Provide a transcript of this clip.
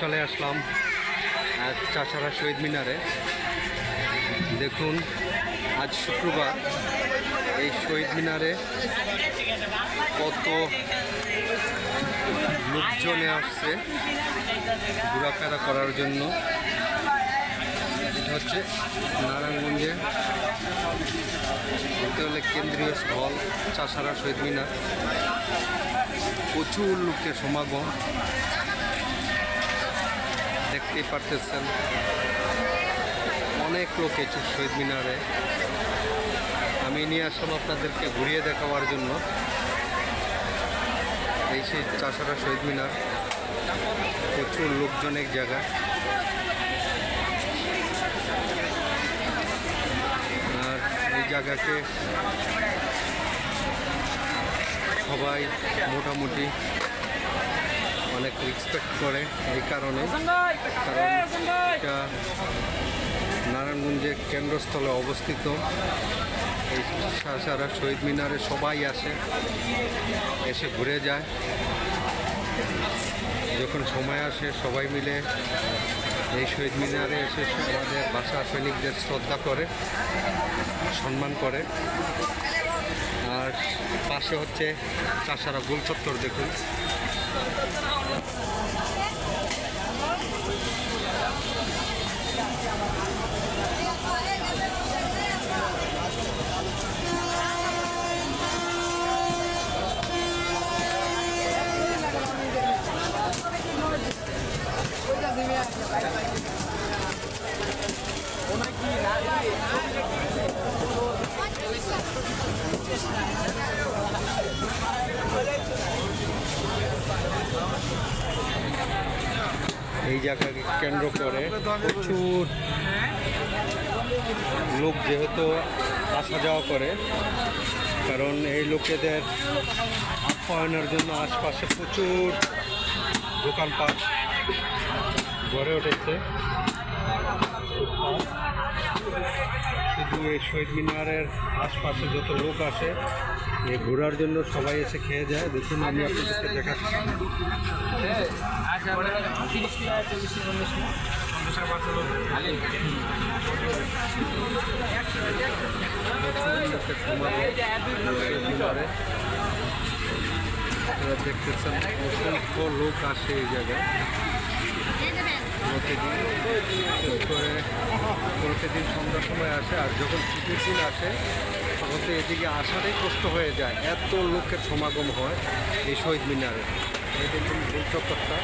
চলে আসলাম চাচারা শহীদ মিনারে। দেখুন, আজ শুক্রবার এই শহীদ মিনারে কত লোকজনে আসছে, ঘোরাফেরা করার জন্য। এটা হচ্ছে নারায়ণগঞ্জে বলতে হলে কেন্দ্রীয় স্থল চাষারা শহীদ মিনার। প্রচুর লোকের সমাগম। দেখতেই পারতেছেন অনেক লোক এসে শহীদ মিনারে। আমি নিয়ে আসলাম আপনাদেরকে ঘুরিয়ে দেখাবার জন্য। এই সেই চাষারা শহীদ মিনার। প্রচুর লোকজনের জায়গা আর এই জায়গাকে সবাই মোটামুটি অনেক রেসপেক্ট করে এই কারণে। কারণ নারায়ণগঞ্জের কেন্দ্রস্থলে অবস্থিত। এই সারা শহীদ মিনারে সবাই আসে এসে ঘুরে যায়। যখন সময় আসে সবাই মিলে এই শহীদ মিনারে এসে আমাদের ভাষা সৈনিকদের শ্রদ্ধা করে সম্মান করে। আর পাশে হচ্ছে চাষারা গোল চত্বর দেখুন এই জায়গাকে কেন্দ্র করে প্রচুর লোক যেহেতু আসা যাওয়া করে, কারণ এই লোকেদের আপ্যায়নের জন্য আশপাশে প্রচুর দোকানপাট গড়ে উঠেছে। এই শহীদ মিনারের আশপাশে যত লোক আসে এই ঘোরার জন্য সবাই এসে খেয়ে যায় দেখুন, আমি আপনাদেরকে দেখাচ্ছি। দেখতেছেন অসংখ্য লোক আসে এই জায়গায় প্রতিদিন করে প্রতিদিন সন্ধ্যার সময় আসে আর যখন ছুটির দিন আসে, তখন তো এদিকে আসারই কষ্ট হয়ে যায়। এত লোকের সমাগম হয় এই শহীদ মিনারে। এই দেখুন গোল চত্বরটা।